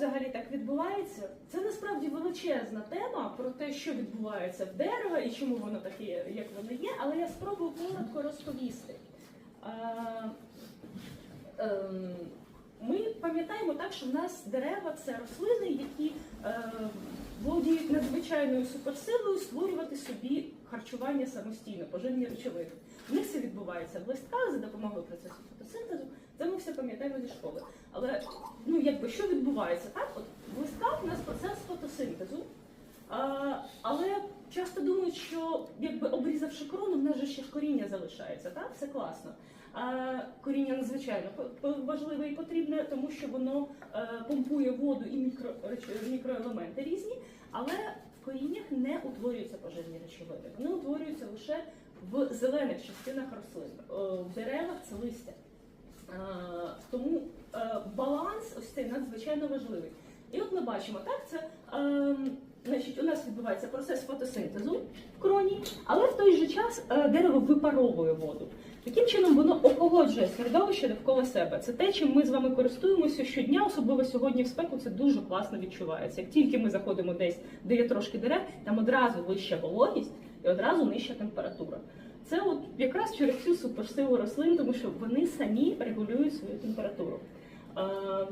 взагалі так відбувається? Це насправді величезна тема про те, що відбувається в дерева і чому воно таке, як воно є, але я спробую коротко розповісти. Ем, Ми пам'ятаємо так, що в нас дерева це рослини, які е, володіють надзвичайною суперсилою створювати собі харчування самостійно, поживні речовини. В них це відбувається в листках за допомогою процесу фотосинтезу. Це ми все пам'ятаємо зі школи. Але ну якби що відбувається, так? От в листках у нас процес фотосинтезу. А, але часто думають, що якби обрізавши корону, в нас же ще ж коріння залишається, так? Все класно. А коріння надзвичайно важливе і потрібне, тому що воно е, помпує воду і мікро, мікроелементи різні, але в коріннях не утворюються поживні речовини. Вони утворюються лише в зелених частинах рослин. Е, В деревах це листя. Е, Тому е, баланс ось цей надзвичайно важливий. І от ми бачимо, так, це ем, значить, у нас відбувається процес фотосинтезу в кроні, але в той же час е, дерево випаровує воду. Таким чином воно охолоджує середовище довкола себе. Це те, чим ми з вами користуємося щодня, особливо сьогодні в спеку. Це дуже класно відчувається. Як тільки ми заходимо десь, де є трошки дерев, там одразу вища вологість і одразу нижча температура. Це от якраз через цю суперсилу рослин, тому що вони самі регулюють свою температуру. Ем,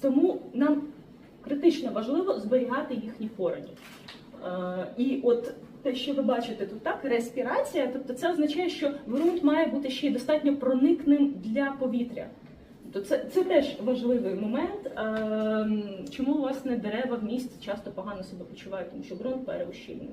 тому нам критично важливо зберігати їхні корені. Е, і от те, що ви бачите тут, так, респірація, тобто це означає, що ґрунт має бути ще й достатньо проникним для повітря. Тобто це, це теж важливий момент, е, чому власне дерева в місті часто погано себе почувають, тому що ґрунт переущільний.